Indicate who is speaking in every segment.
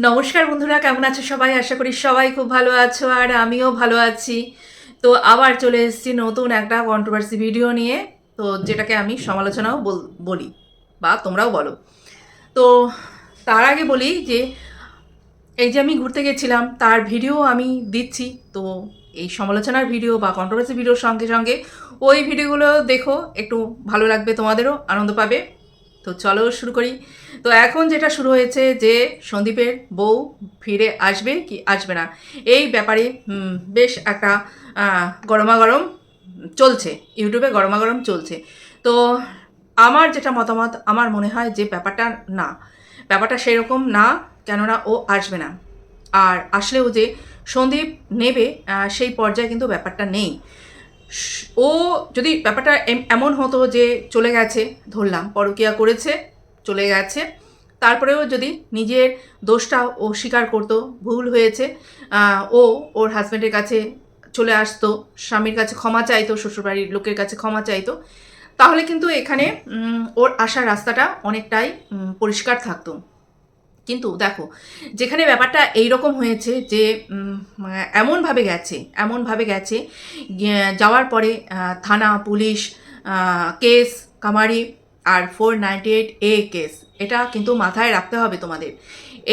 Speaker 1: নমস্কার বন্ধুরা, কেমন আছো সবাই? আশা করি সবাই খুব ভালো আছো আর আমিও ভালো আছি। তো আবার চলে এসেছি নতুন একটা কন্ট্রোভার্সি ভিডিও নিয়ে। তো যেটাকে আমি সমালোচনাও বল- বা তোমরাও বলো। তো তার আগে বলি যে, এই যে আমি ঘুরতে গেছিলাম, তার ভিডিও আমি দিচ্ছি। তো এই সমালোচনার ভিডিও বা কন্ট্রোভার্সি ভিডিওর সঙ্গে সঙ্গে ওই ভিডিওগুলো দেখো, একটু ভালো লাগবে তোমাদেরও, আনন্দ পাবে। তো চলো শুরু করি। তো এখন যেটা শুরু হয়েছে যে সন্দীপের বউ ফিরে আসবে কি আসবে না, এই ব্যাপারে বেশ একটা গরমাগরম চলছে, ইউটিউবে গরমাগরম চলছে। তো আমার যেটা মতামত, আমার মনে হয় যে ব্যাপারটা না, ব্যাপারটা সেরকম না কেননা ও আসবে না। আর আসলেও যে সন্দীপ নেবে সেই পর্যায়ে কিন্তু ব্যাপারটা নেই। ও যদি ব্যাপারটা এম- এমন হতো যে চলে গেছে, ধরলাম, পরকিয়া করেছে চলে গেছে। তারপরেও যদি নিজের দোষটা ও স্বীকার করতো, ভুল হয়েছে ও ওর হাজব্যান্ডের কাছে চলে আসতো, স্বামীর কাছে ক্ষমা চাইতো, শ্বশুরবাড়ির লোকের কাছে ক্ষমা চাইতো, তাহলে কিন্তু এখানে ওর আসার রাস্তাটা অনেকটাই পরিষ্কার থাকতো। কিন্তু দেখো, যেখানে ব্যাপারটা এই রকম হয়েছে যে এমনভাবে গেছে এমনভাবে গেছে যাওয়ার পরে থানা, পুলিশ কেস, কামারি আর four ninety eight A case এটা কিন্তু মাথায় রাখতে হবে তোমাদের।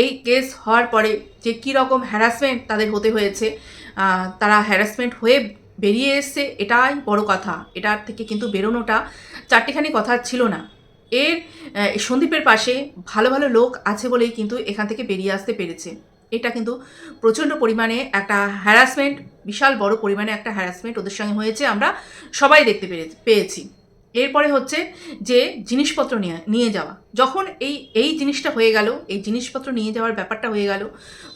Speaker 1: এই কেস হওয়ার পরে যে কী রকম হ্যারাসমেন্ট তাদের হতে হয়েছে তারা হ্যারাসমেন্ট হয়ে বেরিয়ে এসছে, এটাই বড় কথা। এটার থেকে কিন্তু বেরোনোটা চারটিখানি কথা ছিল না। এর সন্দীপের পাশে ভালো ভালো লোক আছে বলেই কিন্তু এখান থেকে বেরিয়ে আসতে পেরেছে। এটা কিন্তু প্রচণ্ড পরিমাণে একটা হ্যারাসমেন্ট বিশাল বড় পরিমাণে একটা হ্যারাসমেন্ট ওদের সঙ্গে হয়েছে, আমরা সবাই দেখতে পেরে, পেয়েছি। এরপরে হচ্ছে যে জিনিসপত্র নিয়ে নিয়ে যাওয়া। যখন এই এই জিনিসটা হয়ে গেল, এই জিনিসপত্র নিয়ে যাওয়ার ব্যাপারটা হয়ে গেল,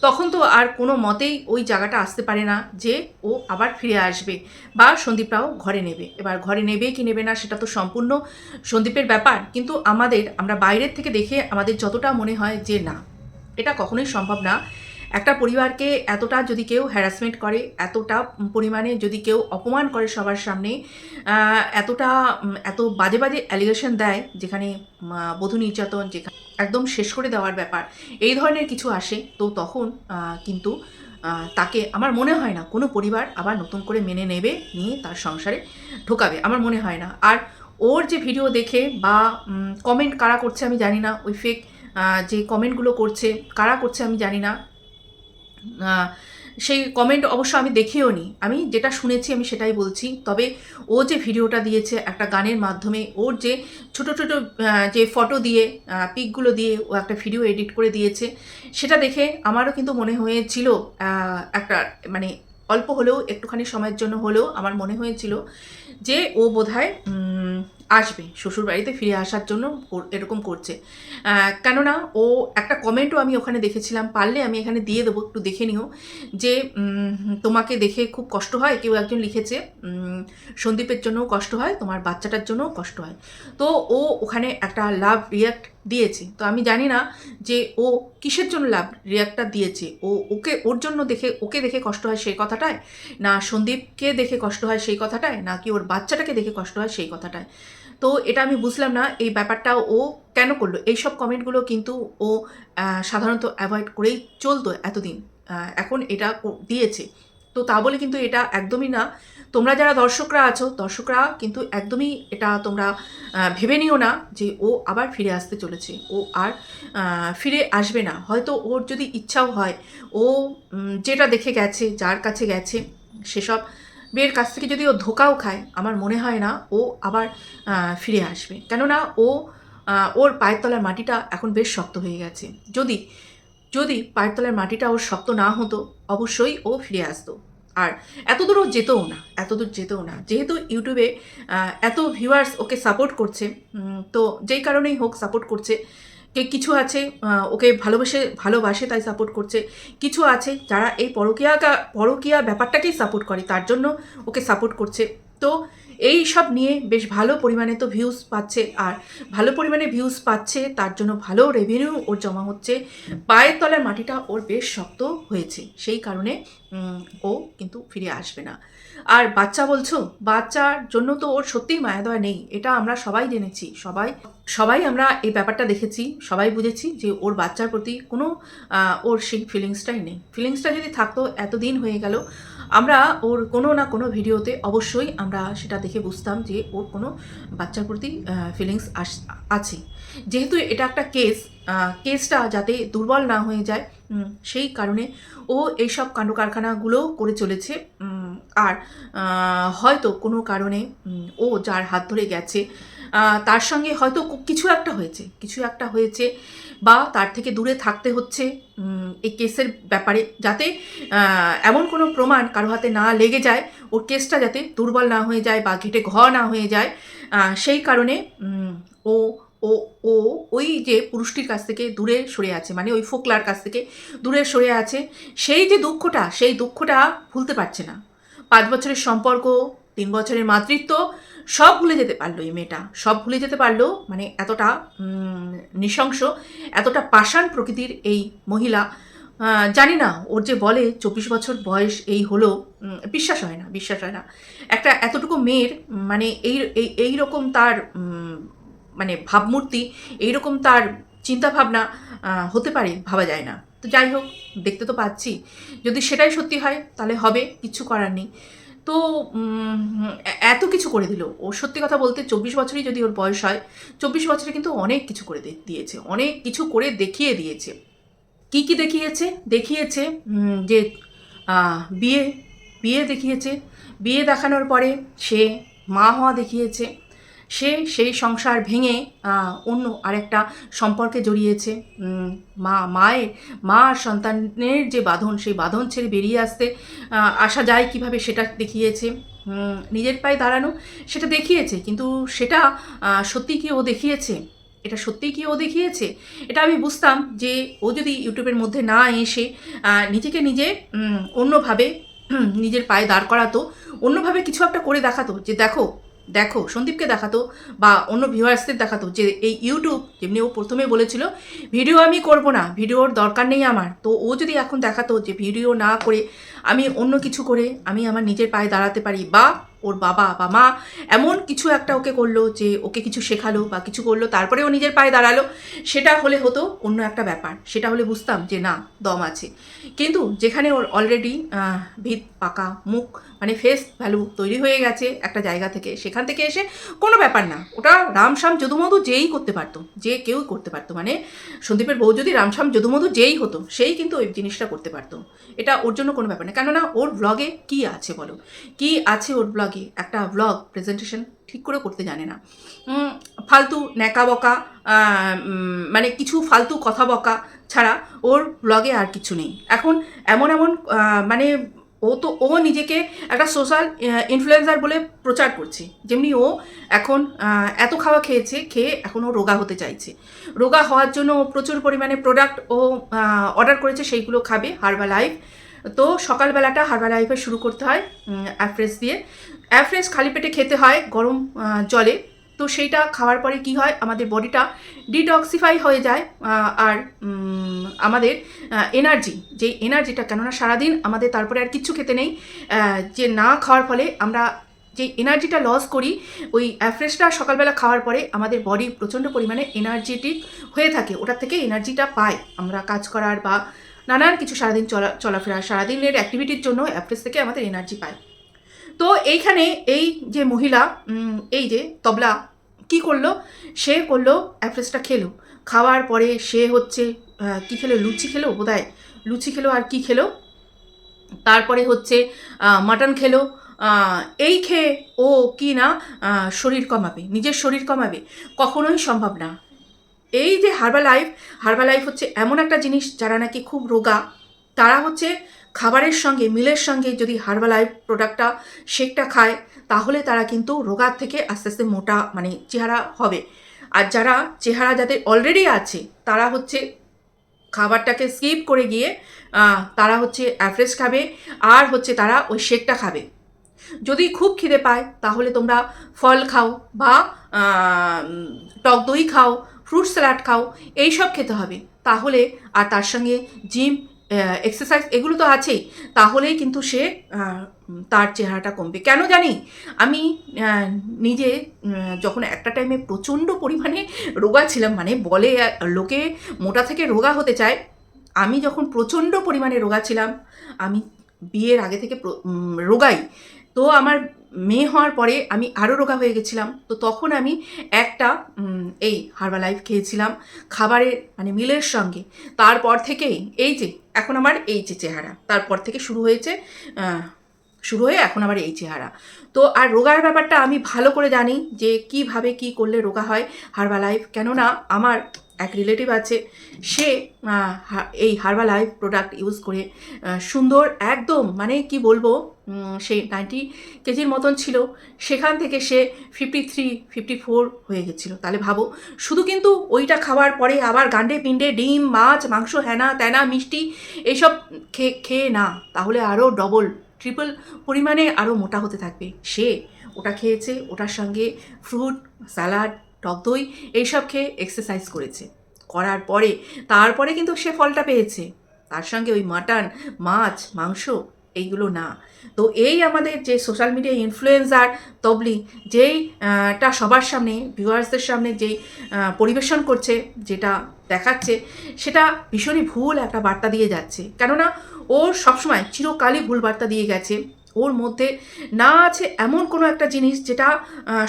Speaker 1: তখন তো আর কোনো মতেই ওই জায়গাটা আসতে পারে না যে ও আবার ফিরে আসবে বা সন্দীপরাও ঘরে নেবে। এবার ঘরে নেবে কি নেবে না সেটা তো সম্পূর্ণ সন্দীপের ব্যাপার, কিন্তু আমাদের, আমরা বাইরের থেকে দেখে আমাদের যতটা মনে হয় যে না, এটা কখনোই সম্ভব না। একটা পরিবারকে এতটা যদি কেউ হ্যারাসমেন্ট করে, এতটা পরিমাণে যদি কেউ অপমান করে সবার সামনে এতটা এত বাজে বাজে অ্যালিগেশন দেয় যেখানে বধূ নির্যাতন, যেখানে একদম শেষ করে দেওয়ার ব্যাপার, এই ধরনের কিছু আসে, তো তখন কিন্তু তাকে আমার মনে হয় না কোনো পরিবার আবার নতুন করে মেনে নেবে, নিয়ে তার সংসারে ঢোকাবে, আমার মনে হয় না। আর ওর যে ভিডিও দেখে বা কমেন্ট কারা করছে আমি জানি না, ওই ফেক যে কমেন্টগুলো করছে, কারা করছে আমি জানি না সেই কমেন্ট অবশ্য আমি দেখেও নি। আমি যেটা শুনেছি আমি সেটাই বলছি। তবে ও যে ভিডিওটা দিয়েছে একটা গানের মাধ্যমে, ওর যে ছোট ছোট যে ফটো দিয়ে পিকগুলো দিয়ে ও একটা ভিডিও এডিট করে দিয়েছে, সেটা দেখে আমারও কিন্তু মনে হয়েছিল একটা মানে অল্প হলেও, একটুখানি সময়ের জন্য হলেও আমার মনে হয়েছিল যে ও বোধহয় আসবে শ্বশুর বাড়িতে ফিরে আসার জন্য এরকম করছে। কেননা ও একটা কমেন্টও আমি ওখানে দেখেছিলাম, পারলে আমি এখানে দিয়ে দেবো, একটু দেখে নিও। যে তোমাকে দেখে খুব কষ্ট হয়, কেউ একজন লিখেছে সন্দীপের জন্যও কষ্ট হয়, তোমার বাচ্চাটার জন্যও কষ্ট হয়। তো ও ওখানে একটা লাভ রিয়াক্ট দিয়েছে। তো আমি জানি না যে ও কিসের জন্য লাভ রিয়াক্টটা দিয়েছে? ও, ওকে, ওর জন্য দেখে, ওকে দেখে কষ্ট হয় সেই কথাটায়? না সন্দীপকে দেখে কষ্ট হয় সেই কথাটায়? নাকি ওর বাচ্চাটাকে দেখে কষ্ট হয় সেই কথাটায়? তো এটা আমি বুঝলাম না, এই ব্যাপারটা ও কেন করল? এইসব কমেন্টগুলো কিন্তু ও সাধারণত অ্যাভয়েড করেই চলতো এতদিন। এখন এটা দিয়েছে। তো তা বলে কিন্তু এটা একদমই না। তোমরা যারা দর্শকরা আছো, দর্শকরা কিন্তু একদমই এটা তোমরা ভেবে নিও না যে ও আবার ফিরে আসতে চলেছে। ও আর ফিরে আসবে না। হয়তো ওর যদি ইচ্ছাও হয়, ও যেটা দেখে গেছে, যার কাছে গেছে, সেসব মেয়ের কাছ থেকে যদি ও ধোকাও খায়, আমার মনে হয় না ও আবার ফিরে আসবে। কেননা ও ওর পায়ের তলার মাটিটা এখন বেশ শক্ত হয়ে গেছে। যদি যদি পায়ের তলার মাটিটা ওর শক্ত না হতো, অবশ্যই ও ফিরে আসতো। আর এত দূরও যেতেও না, এত দূর যেতেও না। যেহেতু ইউটিউবে এত ভিউয়ার্স ওকে সাপোর্ট করছে তো যেই কারণেই হোক সাপোর্ট করছে কে কিছু আছে ওকে ভালোবেসে, ভালোবাসে তাই সাপোর্ট করছে। কিছু আছে যারা এই পরকীয়া পরকীয়া ব্যাপারটাকেই সাপোর্ট করে, তার জন্য ওকে সাপোর্ট করছে। তো এই সব নিয়ে বেশ ভালো পরিমাণে তো ভিউজ পাচ্ছে। আর ভালো পরিমাণে ভিউজ পাচ্ছে, তার জন্য ভালো রেভিনিউ ওর জমা হচ্ছে। পায়ের তলার মাটিটা ওর বেশ শক্ত হয়েছে, সেই কারণে ও কিন্তু ফিরে আসবে না। আর বাচ্চা বলছো? বাচ্চার জন্য তো ওর সত্যিই মায়া দয়া নেই, এটা আমরা সবাই জেনেছি। সবাই সবাই আমরা এই ব্যাপারটা দেখেছি, সবাই বুঝেছি যে ওর বাচ্চার প্রতি কোনো ওর সেই ফিলিংসটাই নেই। ফিলিংসটা যদি থাকতো, এতদিন হয়ে গেল আমরা ওর কোনো না কোনো ভিডিওতে অবশ্যই আমরা সেটা দেখে বুঝতাম যে ওর কোনো বাচ্চার প্রতি ফিলিংস আস, আছে। যেহেতু এটা একটা কেস কেসটা যাতে দুর্বল না হয়ে যায় সেই কারণে ও এইসব কাণ্ড কারখানাগুলো করে চলেছে আর হয়তো কোনো কারণে ও যার হাত ধরে গেছে তার সঙ্গে হয়তো কিছু একটা হয়েছে, কিছু একটা হয়েছে বা তার থেকে দূরে থাকতে হচ্ছে এই কেসের ব্যাপারে যাতে এমন কোনো প্রমাণ কারও হাতে না লেগে যায় ওর কেসটা যাতে দুর্বল না হয়ে যায় বা ঘেটে ঘ না হয়ে যায় সেই কারণে ও ও ও, ওই যে পুরুষটির কাছ থেকে দূরে সরে আছে মানে ওই ফোকলার কাছ থেকে দূরে সরে আছে, সেই যে দুঃখটা, সেই দুঃখটা ভুলতে পারছে না। পাঁচ বছরের সম্পর্ক, তিন বছরের মাতৃত্ব সব ভুলে যেতে পারল এই মেয়েটা। সব ভুলে যেতে পারল মানে এতটা নৃশংস, এতটা পাষাণ প্রকৃতির এই মহিলা। জানি না, ওর যে বলে চব্বিশ বছর বয়স এই হলো বিশ্বাস হয় না, বিশ্বাস হয় না। একটা এতটুকু মেয়ের মানে এই, এই- রকম তার মানে ভাবমূর্তি এইরকম তার চিন্তাভাবনা হতে পারে, ভাবা যায় না। তো যাই হোক, দেখতে তো পাচ্ছি। যদি সেটাই সত্যি হয়, তাহলে হবে, কিছু করার নেই। তো এত কিছু করে দিল। ও সত্যি কথা বলতে চব্বিশ বছরই যদি ওর বয়স হয়, চব্বিশ বছরে কিন্তু অনেক কিছু করে দিয়েছে। অনেক কিছু করে দেখিয়ে দিয়েছে। কি কি দেখিয়েছে? দেখিয়েছে যে বিয়ে বিয়ে দেখিয়েছে। বিয়ে দেখানোর পরে সে মা হওয়া দেখিয়েছে। সে সেই সংসার ভেঙে অন্য আরেকটা সম্পর্কে জড়িয়েছে। মা মায়ের মা আর সন্তানের যে বাঁধন, সেই বাঁধন ছেড়ে বেরিয়ে আসতে আসা যায় কীভাবে সেটা দেখিয়েছে। নিজের পায়ে দাঁড়ানো সেটা দেখিয়েছে, কিন্তু সেটা সত্যি কি ও দেখিয়েছে? এটা সত্যিই কি ও দেখিয়েছে? এটা আমি বুঝতাম যে ও যদি ইউটিউবের মধ্যে না এসে নিজেকে নিজে অন্যভাবে নিজের পায়ে দাঁড় করাতো, অন্যভাবে কিছু একটা করে দেখাতো যে দেখো দেখো, সন্দীপকে দেখাতো বা অন্য ভিউয়ার্সদের দেখাতো যে এই ইউটিউব, যেমনি ও প্রথমে বলেছিল, ভিডিও আমি করব না, ভিডিওর দরকার নেই আমার। তো ও যদি এখন দেখাতো যে ভিডিও না করে আমি অন্য কিছু করে আমি আমার নিজের পায়ে দাঁড়াতে পারি বা ওর বাবা বা মা এমন কিছু একটা ওকে করল যে ওকে কিছু শেখালো বা কিছু করল তারপরে ও নিজের পায়ে দাঁড়াল। সেটা হলে হতো অন্য একটা ব্যাপার। সেটা হলে বুঝতাম যে না, দম আছে। কিন্তু যেখানে ওর অলরেডি ভিত, পাকা, মুখ মানে ফেস ভ্যালু তৈরি হয়ে গেছে একটা জায়গা থেকে, সেখান থেকে এসে কোনো ব্যাপার না। ওটা রামশ্যাম যদুমধু যেই করতে পারতো, যে কেউ করতে পারতো। মানে সন্দীপের বউ যদি রামশ্যাম যদুমধু যেই হতো, সেই কিন্তু ওই জিনিসটা করতে পারতো। এটা ওর জন্য কোনো ব্যাপার না। কেননা ওর ব্লগে কি আছে বলো? কি আছে ওর ব্লগে একটা ব্লগ প্রেজেন্টেশন ঠিক করে করতে জানে না। ফালতু ন্যাকা বকা মানে কিছু ফালতু কথা বকা ছাড়া ওর ব্লগে আর কিছু নেই। এখন এমন এমন মানে ও তো, ও নিজেকে একটা সোশ্যাল ইনফ্লুয়েন্সার বলে প্রচার করছে। যেমনি ও এখন এত খাওয়া খেয়েছে, খেয়ে এখন ও রোগা হতে চাইছে। রোগা হওয়ার জন্য ও প্রচুর পরিমাণে প্রোডাক্ট ও অর্ডার করেছে, সেইগুলো খাবে হার্বা লাইফ তো সকালবেলাটা হার্বা লাইফে শুরু করতে হয় অ্যাফ্রেস দিয়ে। অ্যাফ্রেশ খালি পেটে খেতে হয় গরম জলে। তো সেইটা খাওয়ার পরে কি হয়? আমাদের বডিটা ডিটক্সিফাই হয়ে যায় আর আমাদের এনার্জি যে এনার্জিটা কেননা সারাদিন আমাদের তারপরে আর কিচ্ছু খেতে নেই যে না খাওয়ার ফলে আমরা যে এনার্জিটা লস করি, ওই অ্যাফ্রেশটা সকালবেলা খাওয়ার পরে আমাদের বডি প্রচণ্ড পরিমাণে এনার্জেটিক হয়ে থাকে। ওটার থেকে এনার্জিটা পাই আমরা কাজ করার বা নানান কিছু সারাদিন চলা, চলাফেরা, সারাদিনের অ্যাক্টিভিটির জন্য অ্যাফ্রেশ থেকে আমাদের এনার্জি পাই তো এইখানে এই যে মহিলা এই যে তবলা, কি করল? সে করল অ্যাফ্রেসটা খেলো। খাওয়ার পরে সে হচ্ছে কি খেলো? লুচি খেলো বোধহয়? লুচি খেলো আর কি খেলো? তারপরে হচ্ছে মাটন খেলো। এই খেয়ে ও কি না শরীর কমাবে, নিজের শরীর কমাবে, কখনোই সম্ভব না। এই যে হার্বাল লাইফ হার্বাল লাইফ হচ্ছে এমন একটা জিনিস যারা নাকি খুব রোগা, তারা হচ্ছে খাবারের সঙ্গে, মিলের সঙ্গে যদি হার্বাল প্রোডাক্টটা শেকটা খায়, তাহলে তারা কিন্তু রোগার থেকে আস্তে আস্তে মোটা মানে চেহারা হবে। আর যারা চেহারা যাদের অলরেডি আছে, তারা হচ্ছে খাবারটাকে স্কিপ করে গিয়ে তারা হচ্ছে অ্যাভারেজ খাবে আর হচ্ছে তারা ওই শেকটা খাবে। যদি খুব খিদে পায়, তাহলে তোমরা ফল খাও বা টক দই খাও ফ্রুট স্যালাড খাও এই সব খেতে হবে। তাহলে আর তার সঙ্গে জিম এক্সারসাইজ এগুলো তো আছেই। তাহলেই কিন্তু সে তার চেহারাটা কমবে। কেন জানি? আমি নিজে যখন একটা টাইমে প্রচণ্ড পরিমাণে রোগা ছিলাম মানে বলে, লোকে মোটা থেকে রোগা হতে চায়, আমি যখন প্রচণ্ড পরিমাণে রোগা ছিলাম, আমি বিয়ের আগে থেকে রোগাই। তো আমার মেয়ে হওয়ার পরে আমি আরও রোগা হয়ে গেছিলাম। তো তখন আমি একটা এই হার্বাল লাইফ খেয়েছিলাম খাবারের মানে মিলের সঙ্গে। তারপর থেকেই, এই যে, এখন আমার এই যে চেহারা। তারপর থেকে শুরু হয়েছে শুরু হয়ে এখন আমার এই চেহারা। তো আর রোগার ব্যাপারটা আমি ভালো করে জানি যে কীভাবে কি করলে রোগা হয় হার্বাল লাইফ কেননা আমার এক রিলেটিভ আছে সে এই হার্বাল লাইফ প্রোডাক্ট ইউজ করে সুন্দর একদম মানে কি বলব উম, সে নাইনটি কেজির মতন ছিল সেখান থেকে সে ফিফটি থ্রি ফিফটি ফোর হয়ে গেছিল। তাহলে ভাবো শুধু কিন্তু ওইটা খাওয়ার পরে আবার গান্ডে পিণ্ডে ডিম মাছ মাংস হ্যানা ত্যানা মিষ্টি এইসব খেয়ে খেয়ে না তাহলে আরও ডবল ট্রিপল পরিমাণে আরও মোটা হতে থাকবে। সে ওটা খেয়েছে ওটার সঙ্গে ফ্রুট স্যালাড টক দই এইসব খেয়ে এক্সারসাইজ করেছে। করার পরে, তারপরে কিন্তু সে ফলটা পেয়েছে। তার সঙ্গে ওই মাটন মাছ, মাংস এইগুলো না। তো এই আমাদের যে সোশ্যাল মিডিয়া ইনফ্লুয়েন্সার তবলি, যেই টা সবার সামনে ভিউয়ার্সদের সামনে যেই পরিবেশন করছে, যেটা দেখাচ্ছে, সেটা ভীষণই ভুল একটা বার্তা দিয়ে যাচ্ছে। কেননা ওর সবসময় চিরকালই ভুল বার্তা দিয়ে গেছে। ওর মধ্যে না আছে এমন কোনো একটা জিনিস যেটা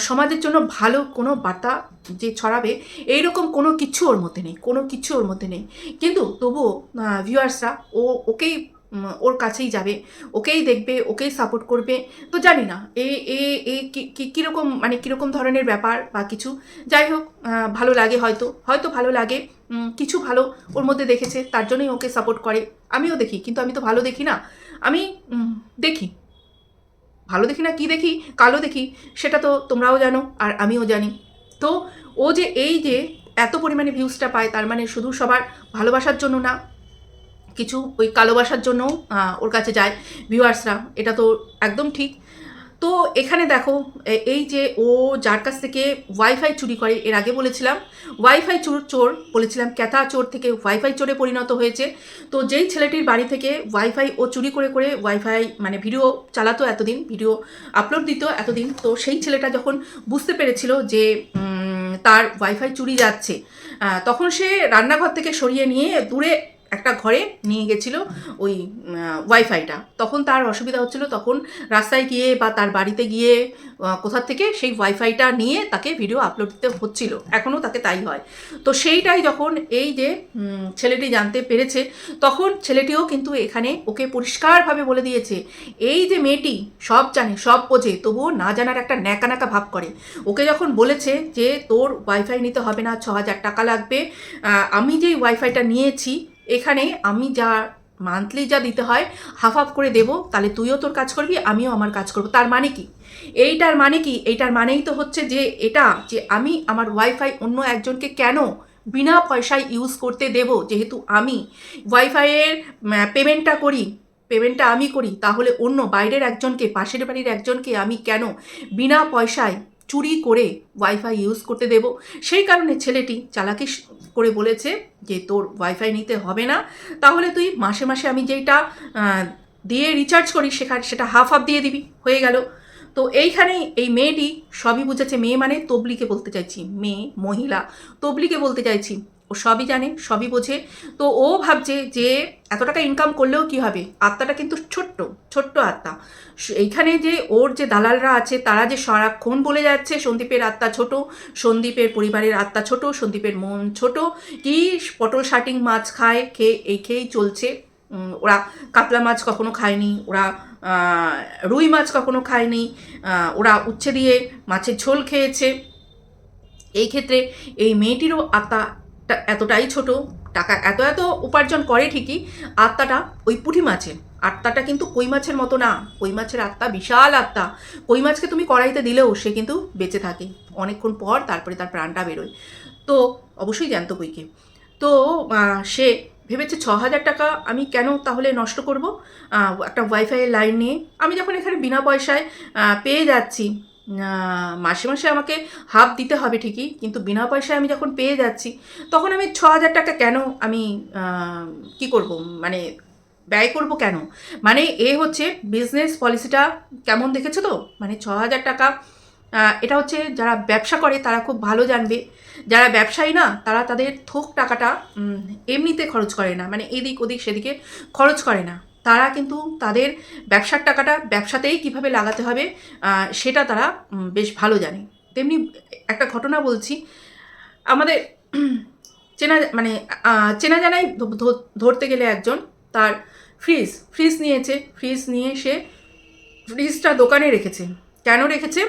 Speaker 1: সমাজের জন্য ভালো কোনো বার্তা যে ছড়াবে, এইরকম কোনো কিছু ওর মধ্যে নেই, কোনো কিছু ওর মধ্যে নেই। কিন্তু তবুও ভিউয়ার্সরা ও ওকেই ওর কাছেই যাবে, ওকেই দেখবে, ওকেই সাপোর্ট করবে, তো জানি না, এ এ এ কীরকম মানে কীরকম ধরনের ব্যাপার বা কিছু। যাই হোক ভালো লাগে হয়তো হয়তো ভালো লাগে কিছু ভালো ওর মধ্যে দেখেছে, তার জন্যই ওকে সাপোর্ট করে। আমিও দেখি, কিন্তু আমি তো ভালো দেখি না। আমি দেখি। ভালো দেখি না, কি দেখি? কালো দেখি। সেটা তো তোমরাও জানো, আর আমিও জানি। তো ও যে এই যে এত পরিমাণে ভিউজটা পায়, তার মানে শুধু সবার ভালোবাসার জন্য না, কিছু ওই কালোবাসার জন্যও ওর কাছে যায় ভিউয়ার্সরা এটা তো একদম ঠিক। তো এখানে দেখো এই যে ও যার কাছ থেকে ওয়াইফাই চুরি করে, এর আগে বলেছিলাম ওয়াইফাই চোর চোর বলেছিলাম, ক্যাথা চোর থেকে ওয়াইফাই চোরে পরিণত হয়েছে। তো যেই ছেলেটির বাড়ি থেকে ওয়াইফাই ও চুরি করে করে ওয়াইফাই মানে ভিডিও চালাতো এতদিন, ভিডিও আপলোড দিত এতদিন, তো সেই ছেলেটা যখন বুঝতে পেরেছিল যে তার ওয়াইফাই চুরি যাচ্ছে তখন সে রান্নাঘর থেকে সরিয়ে নিয়ে দূরে একটা ঘরে নিয়ে গেছিল ওই ওয়াইফাইটা তখন তার অসুবিধা হচ্ছিল তখন রাস্তায় গিয়ে বা তার বাড়িতে গিয়ে আহ, কোথা থেকে সেই ওয়াইফাইটা নিয়ে তাকে ভিডিও আপলোড দিতে হচ্ছিল। এখনও তাকে তাই হয়। তো সেইটাই যখন এই যে ছেলেটি জানতে পেরেছে তখন ছেলেটিও কিন্তু এখানে ওকে পরিষ্কারভাবে বলে দিয়েছে এই যে মেয়েটি সব জানে সব বোঝে তবুও না জানার একটা ন্যাকা ন্যাকা ভাব করে। ওকে যখন বলেছে যে তোর ওয়াইফাই নিতে হবে না ছ হাজার টাকা লাগবে আমি যেই ওয়াইফাইটা নিয়েছি এখানে আমি যা মান্থলি যা দিতে হয় হাফ হাফ করে দেবো, তাহলে তুইও তোর কাজ করবি, আমিও আমার কাজ করব। তার মানে কি? এইটার মানে কি? এইটার মানেই তো হচ্ছে যে, এটা যে আমি আমার ওয়াইফাই অন্য একজনকে কেন বিনা পয়সায় ইউজ করতে দেব? যেহেতু আমি ওয়াইফাইয়ের পেমেন্টটা করি পেমেন্টটা আমি করি, তাহলে অন্য বাইরের একজনকে, পাশের বাড়ির একজনকে আমি কেন বিনা পয়সায় চুরি করে ওয়াইফাই ইউজ করতে দেব? সেই কারণে ছেলেটি চালাকি করে বলেছে যে তোর ওয়াইফাই নিতে হবে না। তাহলে তুই মাসে মাসে আমি যেটা দিয়ে রিচার্জ করি সেখানে সেটা হাফ হাফ দিয়ে দিবি। হয়ে গেল। তো এইখানে এই মেয়েটি সবই বুঝেছে। মেয়ে মানে তবলিকে বলতে চাইছি। মেয়ে, মহিলা। তবলিকে বলতে চাইছি ও সবই জানে, সবই বোঝে। তো ও ভাবছে যে এত টাকা ইনকাম করলেও কি হবে? আত্মাটা কিন্তু ছোট্ট ছোট্ট আত্মা। এইখানে যে ওর যে দালালরা আছে, তারা যে সারাক্ষণ বলে যাচ্ছে, সন্দীপের আত্মা ছোট, সন্দীপের পরিবারের আত্মা ছোট, সন্দীপের মন ছোট, কি পটল শাটিং মাছ খায়, খেয়ে, এই খেয়েই চলছে। ওরা কাতলা মাছ কখনো খায়নি, ওরা রুই মাছ কখনো খায়নি ওরা উচ্ছে দিয়ে মাছের ঝোল খেয়েছে। এই ক্ষেত্রে এই মেয়েটিরও আত্মাটা এতটাই ছোট, টাকা এত এত উপার্জন করে ঠিকই, আত্মাটা ওই পুঁটি মাছের। আত্মাটা কিন্তু কই মাছের মতো না, কই মাছের আত্মা বিশাল আত্মা। কই মাছকে তুমি কড়াইতে দিলেও সে কিন্তু বেঁচে থাকে। অনেকক্ষণ পর তারপরে তার প্রাণটা বেরোয়। তো অবশ্যই জ্যান্ত কইকে তো সে ভেবেছে ছ হাজার টাকা আমি কেন তাহলে নষ্ট করব? একটা ওয়াইফাইয়ের লাইন নিয়ে। আমি যখন এখানে বিনা পয়সায় পেয়ে যাচ্ছি মাসে মাসে আমাকে হাফ দিতে হবে ঠিকই, কিন্তু বিনা পয়সায় আমি যখন পেয়ে যাচ্ছি, তখন আমি ছ হাজার টাকা কেন আমি কি করব? মানে ব্যয় করব কেন? মানে এ হচ্ছে বিজনেস পলিসিটা কেমন দেখেছ তো? মানে ছ হাজার টাকা এটা হচ্ছে যারা ব্যবসা করে তারা খুব ভালো জানবে। যারা ব্যবসায়ী না, তারা তাদের থোক টাকাটা এমনিতে খরচ করে না। মানে এদিক ওদিক সেদিকে খরচ করে না। তারা কিন্তু তাদের ব্যবসার টাকাটা ব্যবসাতেই কীভাবে লাগাতে হবে সেটা তারা বেশ ভালো জানে। তেমনি একটা ঘটনা বলছি, আমাদের চেনা মানে চেনা জানাই ধরতে গেলে একজন তার ফ্রিজ ফ্রিজ নিয়েছে, ফ্রিজ নিয়ে সে ফ্রিজটা দোকানে রেখেছে। কেন রেখেছে?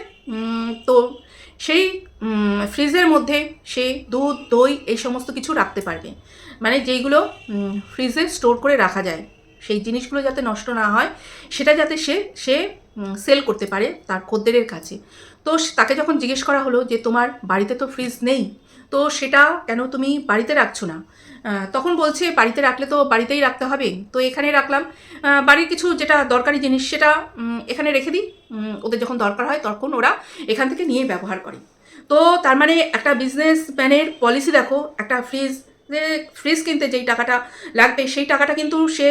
Speaker 1: তো সেই ফ্রিজের মধ্যে সে দুধ, দই এই সমস্ত কিছু রাখতে পারবে। মানে যেইগুলো ফ্রিজে স্টোর করে রাখা যায়। সেই জিনিসগুলো যাতে নষ্ট না হয়, সেটা যাতে সে সে সেল করতে পারে তার খদ্দেরের কাছে। তো তাকে যখন জিজ্ঞেস করা হলো যে, তোমার বাড়িতে তো ফ্রিজ নেই, তো সেটা কেন তুমি বাড়িতে রাখছো না? তখন বলছে, বাড়িতে রাখলে তো বাড়িতেই রাখতে হবে। তো এখানে রাখলাম। বাড়ির কিছু যেটা দরকারি জিনিস, সেটা এখানে রেখে দিই। ওদের যখন দরকার হয়, তখন ওরা এখান থেকে নিয়ে ব্যবহার করে। তো তার মানে একটা বিজনেস ম্যানের পলিসি দেখো, একটা ফ্রিজ ফ্রিজ কিনতে যেই টাকাটা লাগবে, সেই টাকাটা কিন্তু সে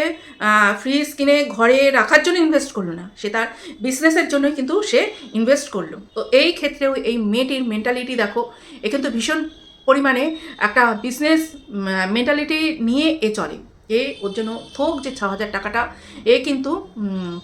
Speaker 1: ফ্রিজ কিনে ঘরে রাখার জন্য ইনভেস্ট করল না। সে তার বিজনেসের জন্যই কিন্তু সে ইনভেস্ট করল। তো এই ক্ষেত্রেও এই মেয়েটির মেন্টালিটি দেখো, এ কিন্তু ভীষণ পরিমাণে একটা বিজনেস মেন্টালিটি নিয়ে এ চলে। এ ওর জন্য থোক যে ছ হাজার টাকাটা, এ কিন্তু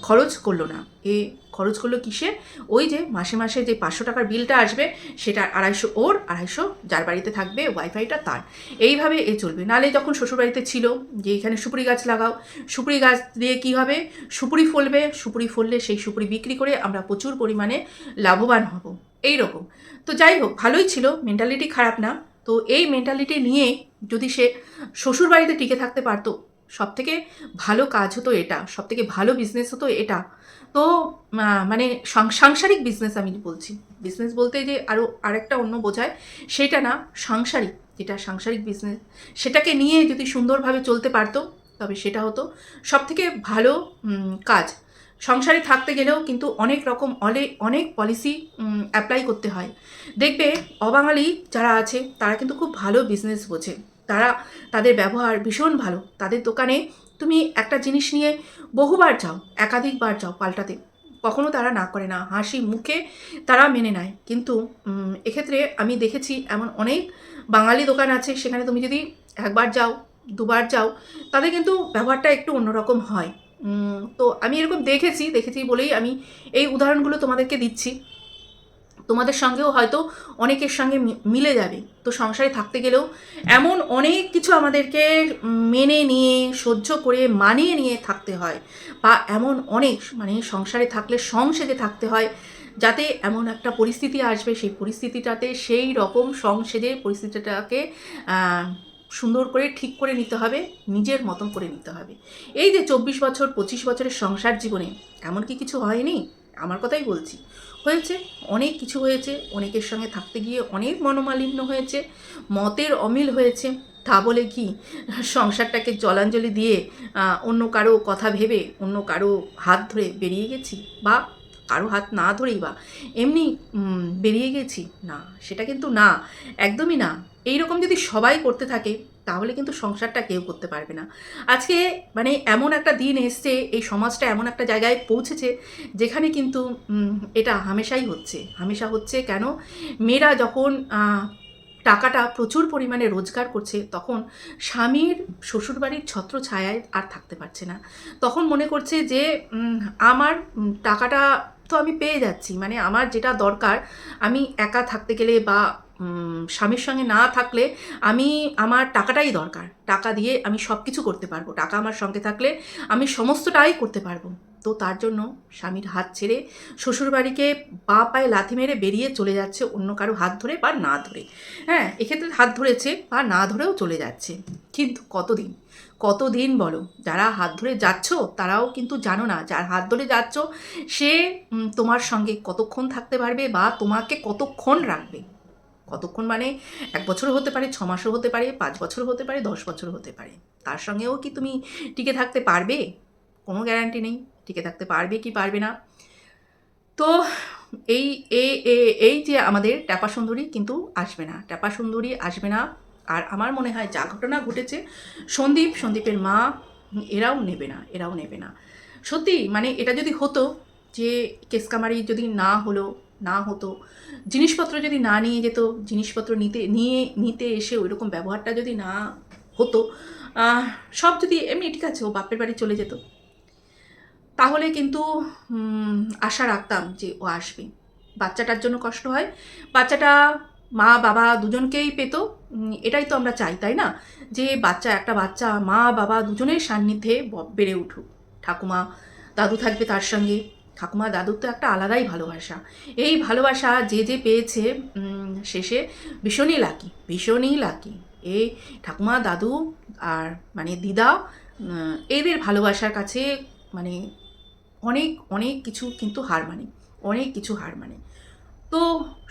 Speaker 1: খরচ করল না। এ খরচ করল কিসে? ওই যে মাসে মাসে যে পাঁচশো টাকার বিলটা আসবে, সেটা আড়াইশো ওর, আড়াইশো যার বাড়িতে থাকবে ওয়াইফাইটা তার। এইভাবে এ চলবে। নালে যখন শ্বশুরবাড়িতে ছিল যে এখানে সুপুরি গাছ লাগাও, সুপুরি গাছ দিয়ে কি হবে? সুপুরি ফলবে, সুপুরি ফললে সেই সুপুরি বিক্রি করে আমরা প্রচুর পরিমাণে লাভবান হব। এই রকম তো যাই হোক, ভালোই ছিল মেন্টালিটি খারাপ না। তো এই মেন্টালিটি নিয়ে যদি সে শ্বশুর বাড়িতে টিকে থাকতে পারতো সব থেকে ভালো কাজ হতো এটা সব থেকে ভালো বিজনেস হতো এটা। তো মানে সাংসারিক বিজনেস আমি বলছি। বিজনেস বলতে যে আরও আরেকটা অন্য বোঝায়, সেটা না, সাংসারিক। যেটা সাংসারিক বিজনেস সেটাকে নিয়ে যদি সুন্দরভাবে চলতে পারতো, তবে সেটা হতো সব থেকে ভালো কাজ। সংসারে থাকতে গেলেও কিন্তু অনেক রকম অলে, অনেক পলিসি অ্যাপ্লাই করতে হয়। দেখবে, অবাঙালি যারা আছে, তারা কিন্তু খুব ভালো বিজনেস বোঝে। তারা, তাদের ব্যবহার ভীষণ ভালো। তাদের দোকানে তুমি একটা জিনিস নিয়ে বহুবার যাও, একাধিকবার যাও পাল্টাতে। কখনো তারা না করে না, হাসি মুখে তারা মেনে নেয়। কিন্তু এক্ষেত্রে আমি দেখেছি এমন অনেক বাঙালি দোকান আছে, সেখানে তুমি যদি একবার যাও, দুবার যাও, তাদের কিন্তু ব্যবহারটা একটু অন্যরকম হয়। তো আমি এরকম দেখেছি দেখেছি বলেই আমি এই উদাহরণগুলো তোমাদেরকে দিচ্ছি। তোমাদের সঙ্গেও হয়তো অনেকের সঙ্গে মিলে যাবে। তো সংসারে থাকতে গেলেও এমন অনেক কিছু আমাদেরকে মেনে নিয়ে, সহ্য করে, মানিয়ে নিয়ে থাকতে হয়। বা এমন অনেক মানে সংসারে থাকলে সংসেজে থাকতে হয়, যাতে এমন একটা পরিস্থিতি আসবে, সেই পরিস্থিতিটাতে সেই রকম সংসেজে পরিস্থিতিটাকে সুন্দর করে ঠিক করে নিতে হবে, নিজের মতন করে নিতে হবে। এই যে চব্বিশ বছর, পঁচিশ বছরের সংসার জীবনে এমন কি কিছু হয়নি? আমার কথাই বলছি। হয়েছে, অনেক কিছু হয়েছে, অনেকের সঙ্গে থাকতে গিয়ে অনেক মনোমালিন্য হয়েছে, মতের অমিল হয়েছে। তা বলে কি? সংসারটাকে জলাঞ্জলি দিয়ে অন্য কারও কথা ভেবে, অন্য কারও হাত ধরে বেরিয়ে গেছি বা কারও হাত না ধরেই বা এমনি বেরিয়ে গেছি। না, সেটা কিন্তু না, একদমই না। এই রকম যদি সবাই করতে থাকে তাহলে কিন্তু সংসারটা কেউ করতে পারবে না। আজকে মানে এমন একটা দিন এসছে, এই সমাজটা এমন একটা জায়গায় পৌঁছেছে, যেখানে কিন্তু এটা হামেশাই হচ্ছে। হামেশা হচ্ছে কেন? মেয়েরা যখন টাকাটা প্রচুর পরিমাণে রোজগার করছে, তখন স্বামীর শ্বশুরবাড়ির ছত্র ছায়ায় আর থাকতে পারছে না। তখন মনে করছে যে আমার টাকাটা তো আমি পেয়ে যাচ্ছি মানে আমার যেটা দরকার, আমি একা থাকতে গেলে বা স্বামীর সঙ্গে না থাকলে আমি, আমার টাকাটাই দরকার। টাকা দিয়ে আমি সব কিছু করতে পারব। টাকা আমার সঙ্গে থাকলে আমি সমস্তটাই করতে পারব। তো তার জন্য স্বামীর হাত ছেড়ে শ্বশুরবাড়িকে পা পায়ে লাথি মেরে বেরিয়ে চলে যাচ্ছে অন্য কারও হাত ধরে বা না ধরে। হ্যাঁ এক্ষেত্রে হাত ধরেছে বা না ধরেও চলে যাচ্ছে। কিন্তু কতদিন? কতদিন বলো? যারা হাত ধরে যাচ্ছ, তারাও কিন্তু জানো না। যার হাত ধরে যাচ্ছ, সে তোমার সঙ্গে কতক্ষণ থাকতে পারবে বা তোমাকে কতক্ষণ রাখবে? কতক্ষণ মানে এক বছরও হতে পারে, ছ মাসও হতে পারে, পাঁচ বছর হতে পারে, দশ বছর হতে পারে। তার সঙ্গেও কি তুমি টিকে থাকতে পারবে? কোনো গ্যারান্টি নেই। টিকে থাকতে পারবে কি পারবে না? তো এই এই যে আমাদের ট্যাপা সুন্দরী কিন্তু আসবে না। ট্যাপা সুন্দরী আসবে না। আর আমার মনে হয় যা ঘটনা ঘটেছে, সন্দীপ, সন্দীপের মা এরাও নেবে না, এরাও নেবে না। সত্যি মানে এটা যদি হতো যে কেসকামারি যদি না হলো না হতো। জিনিসপত্র যদি না নিয়ে যেত, জিনিসপত্র নিতে, নিয়ে, নিতে এসে ওই রকম ব্যবহারটা যদি না হতো সব যদি এমনি ঠিক আছে, ও বাপের বাড়ি চলে যেত। তাহলে কিন্তু আশা রাখতাম যে ও আসবে। বাচ্চাটার জন্য কষ্ট হয়। বাচ্চাটা মা, বাবা দুজনকেই পেত। এটাই তো আমরা চাই, তাই না? যে বাচ্চা, একটা বাচ্চা মা, বাবা দুজনের সান্নিধ্যে বেড়ে উঠুক। ঠাকুমা, দাদু থাকবে তার সঙ্গে। ঠাকুমা দাদুর তো একটা আলাদাই ভালোবাসা। এই ভালোবাসা যে যে পেয়েছে শেষে ভীষণই লাকি ভীষণই লাকি। এই ঠাকুমা দাদু আর মানে দিদা এদের ভালোবাসার কাছে মানে অনেক অনেক কিছু কিন্তু হার মানে অনেক কিছু হার মানে। তো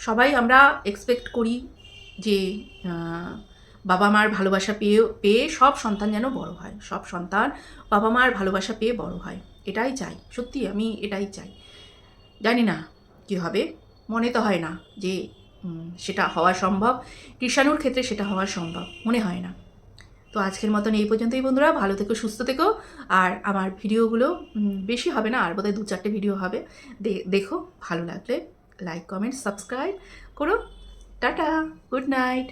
Speaker 1: সবাই আমরা এক্সপেক্ট করি যে বাবা মার ভালোবাসা পেয়ে পেয়ে সব সন্তান যেন বড় হয়, সব সন্তান বাবা মার ভালোবাসা পেয়ে বড় হয়। এটাই চাই, সত্যি আমি এটাই চাই। জানি না কী হবে, মনে তো হয় না যে সেটা হওয়া সম্ভব। কৃষাণুর ক্ষেত্রে সেটা হওয়া সম্ভব, মনে হয় না। তো আজকের মতন এই পর্যন্তই বন্ধুরা, ভালো থেকো, সুস্থ থেকো। আর আমার ভিডিওগুলো বেশি হবে না, আর বোধহয় দু চারটে ভিডিও হবে। দেখো, ভালো লাগলে লাইক, কমেন্ট, সাবস্ক্রাইব করো। Ta ta, good night.